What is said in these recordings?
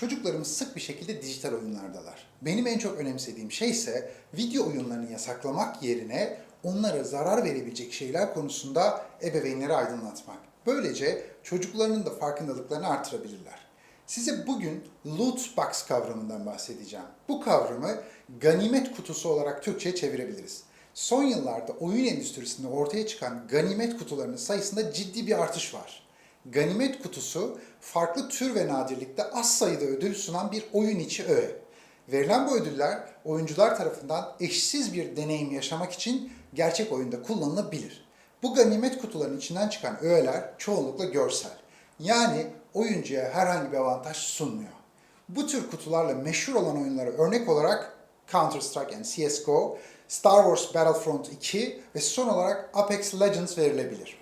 Çocuklarımız sık bir şekilde dijital oyunlardalar. Benim en çok önemsediğim şey ise video oyunlarını yasaklamak yerine onlara zarar verebilecek şeyler konusunda ebeveynleri aydınlatmak. Böylece çocuklarının da farkındalıklarını artırabilirler. Size bugün loot box kavramından bahsedeceğim. Bu kavramı ganimet kutusu olarak Türkçe'ye çevirebiliriz. Son yıllarda oyun endüstrisinde ortaya çıkan ganimet kutularının sayısında ciddi bir artış var. Ganimet kutusu farklı tür ve nadirlikte az sayıda ödül sunan bir oyun içi öğe. Verilen bu ödüller oyuncular tarafından eşsiz bir deneyim yaşamak için gerçek oyunda kullanılabilir. Bu ganimet kutularının içinden çıkan öğeler çoğunlukla görsel. Yani oyuncuya herhangi bir avantaj sunmuyor. Bu tür kutularla meşhur olan oyunlara örnek olarak Counter-Strike yani CSGO, Star Wars Battlefront 2 ve son olarak Apex Legends verilebilir.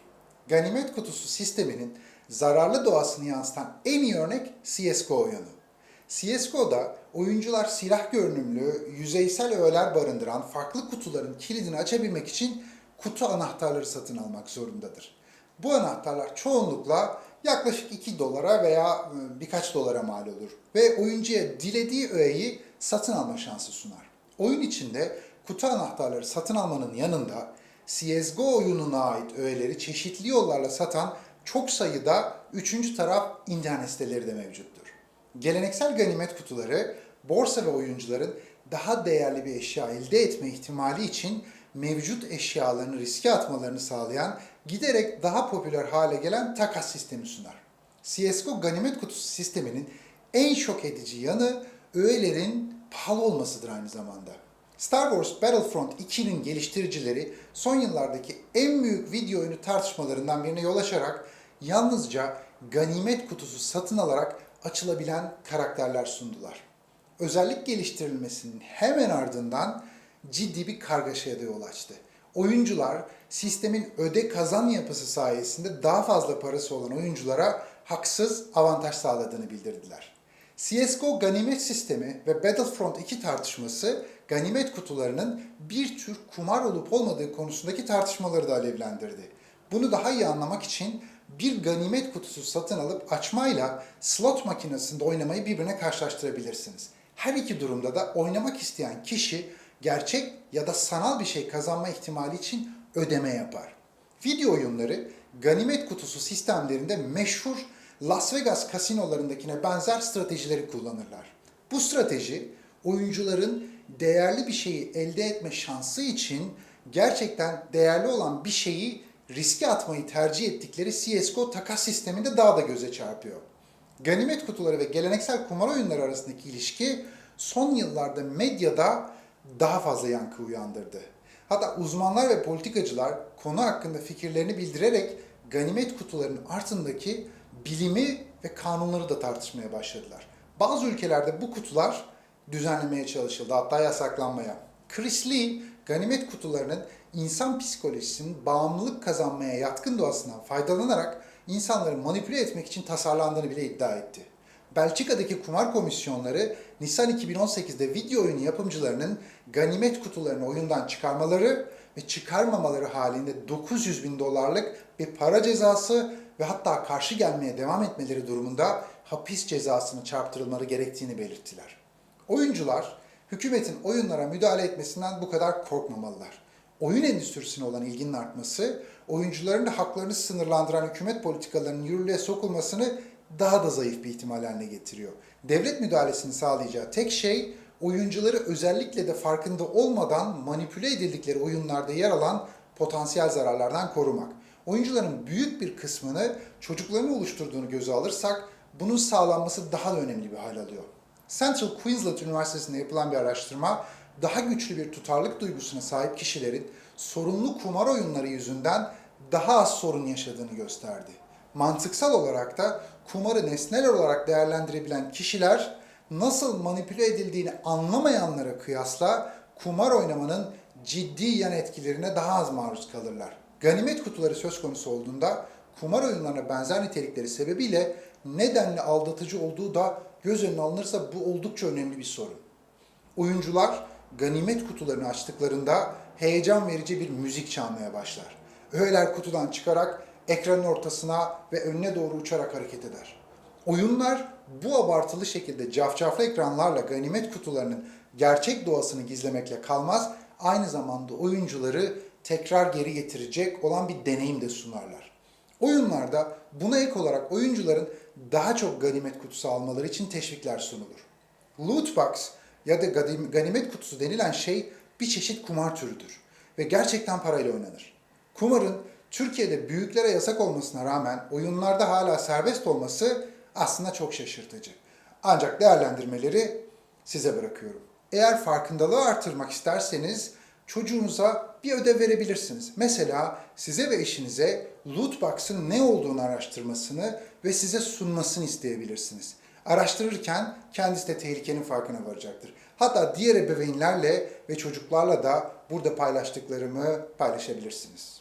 Ganimet kutusu sisteminin zararlı doğasını yansıtan en iyi örnek CSGO oyunu. CSGO'da oyuncular silah görünümlü, yüzeysel öğeler barındıran farklı kutuların kilidini açabilmek için kutu anahtarları satın almak zorundadır. Bu anahtarlar çoğunlukla yaklaşık 2 dolara veya e, birkaç dolara mal olur ve oyuncuya dilediği öğeyi satın alma şansı sunar. Oyun içinde kutu anahtarları satın almanın yanında CSGO oyununa ait öğeleri çeşitli yollarla satan çok sayıda üçüncü taraf internet siteleri de mevcuttur. Geleneksel ganimet kutuları borsa ve oyuncuların daha değerli bir eşya elde etme ihtimali için mevcut eşyalarını riske atmalarını sağlayan giderek daha popüler hale gelen takas sistemi sunar. CSGO ganimet kutusu sisteminin en şok edici yanı öğelerin pahalı olmasıdır aynı zamanda. Star Wars Battlefront 2'nin geliştiricileri son yıllardaki en büyük video oyunu tartışmalarından birine yol açarak yalnızca ganimet kutusu satın alarak açılabilen karakterler sundular. Özellik geliştirilmesinin hemen ardından ciddi bir kargaşaya da yol açtı. Oyuncular sistemin öde kazan yapısı sayesinde daha fazla parası olan oyunculara haksız avantaj sağladığını bildirdiler. CSGO ganimet sistemi ve Battlefront 2 tartışması ganimet kutularının bir tür kumar olup olmadığı konusundaki tartışmaları da alevlendirdi. Bunu daha iyi anlamak için bir ganimet kutusu satın alıp açmayla slot makinesinde oynamayı birbirine karşılaştırabilirsiniz. Her iki durumda da oynamak isteyen kişi gerçek ya da sanal bir şey kazanma ihtimali için ödeme yapar. Video oyunları ganimet kutusu sistemlerinde meşhur Las Vegas kasinolarındakine benzer stratejileri kullanırlar. Bu strateji oyuncuların değerli bir şeyi elde etme şansı için gerçekten değerli olan bir şeyi riske atmayı tercih ettikleri CSGO takas sisteminde daha da göze çarpıyor. Ganimet kutuları ve geleneksel kumar oyunları arasındaki ilişki son yıllarda medyada daha fazla yankı uyandırdı. Hatta uzmanlar ve politikacılar konu hakkında fikirlerini bildirerek ganimet kutularının altındaki bilimi ve kanunları da tartışmaya başladılar. Bazı ülkelerde bu kutular düzenlemeye çalışıldı, hatta yasaklanmaya. Chris Lee, ganimet kutularının insan psikolojisinin bağımlılık kazanmaya yatkın doğasından faydalanarak insanları manipüle etmek için tasarlandığını bile iddia etti. Belçika'daki kumar komisyonları Nisan 2018'de video oyunu yapımcılarının ganimet kutularını oyundan çıkarmaları ve çıkarmamaları halinde 900 bin dolarlık bir para cezası ve hatta karşı gelmeye devam etmeleri durumunda hapis cezasını çarptırılmaları gerektiğini belirttiler. Oyuncular hükümetin oyunlara müdahale etmesinden bu kadar korkmamalılar. Oyun endüstrisine olan ilginin artması, oyuncuların da haklarını sınırlandıran hükümet politikalarının yürürlüğe sokulmasını daha da zayıf bir ihtimal haline getiriyor. Devlet müdahalesini sağlayacağı tek şey oyuncuları özellikle de farkında olmadan manipüle edildikleri oyunlarda yer alan potansiyel zararlardan korumak. Oyuncuların büyük bir kısmını çocuklarını oluşturduğunu göze alırsak bunun sağlanması daha da önemli bir hal alıyor. Central Queensland Üniversitesi'nde yapılan bir araştırma daha güçlü bir tutarlık duygusuna sahip kişilerin sorunlu kumar oyunları yüzünden daha az sorun yaşadığını gösterdi. Mantıksal olarak da kumarı nesnel olarak değerlendirebilen kişiler nasıl manipüle edildiğini anlamayanlara kıyasla kumar oynamanın ciddi yan etkilerine daha az maruz kalırlar. Ganimet kutuları söz konusu olduğunda kumar oyunlarına benzer nitelikleri sebebiyle nedenle aldatıcı olduğu da göz önüne alınırsa bu oldukça önemli bir sorun. Oyuncular ganimet kutularını açtıklarında heyecan verici bir müzik çalmaya başlar. Öğeler kutudan çıkarak ekranın ortasına ve önüne doğru uçarak hareket eder. Oyunlar bu abartılı şekilde cafcaflı ekranlarla ganimet kutularının gerçek doğasını gizlemekle kalmaz, aynı zamanda oyuncuları tekrar geri getirecek olan bir deneyim de sunarlar. Oyunlarda buna ek olarak oyuncuların daha çok ganimet kutusu almaları için teşvikler sunulur. Loot box ya da ganimet kutusu denilen şey bir çeşit kumar türüdür ve gerçekten parayla oynanır. Kumarın Türkiye'de büyüklere yasak olmasına rağmen oyunlarda hala serbest olması aslında çok şaşırtıcı. Ancak değerlendirmeleri size bırakıyorum. Eğer farkındalığı artırmak isterseniz çocuğunuza bir ödev verebilirsiniz. Mesela size ve eşinize loot box'ın ne olduğunu araştırmasını ve size sunmasını isteyebilirsiniz. Araştırırken kendisi de tehlikenin farkına varacaktır. Hatta diğer ebeveynlerle ve çocuklarla da burada paylaştıklarımı paylaşabilirsiniz.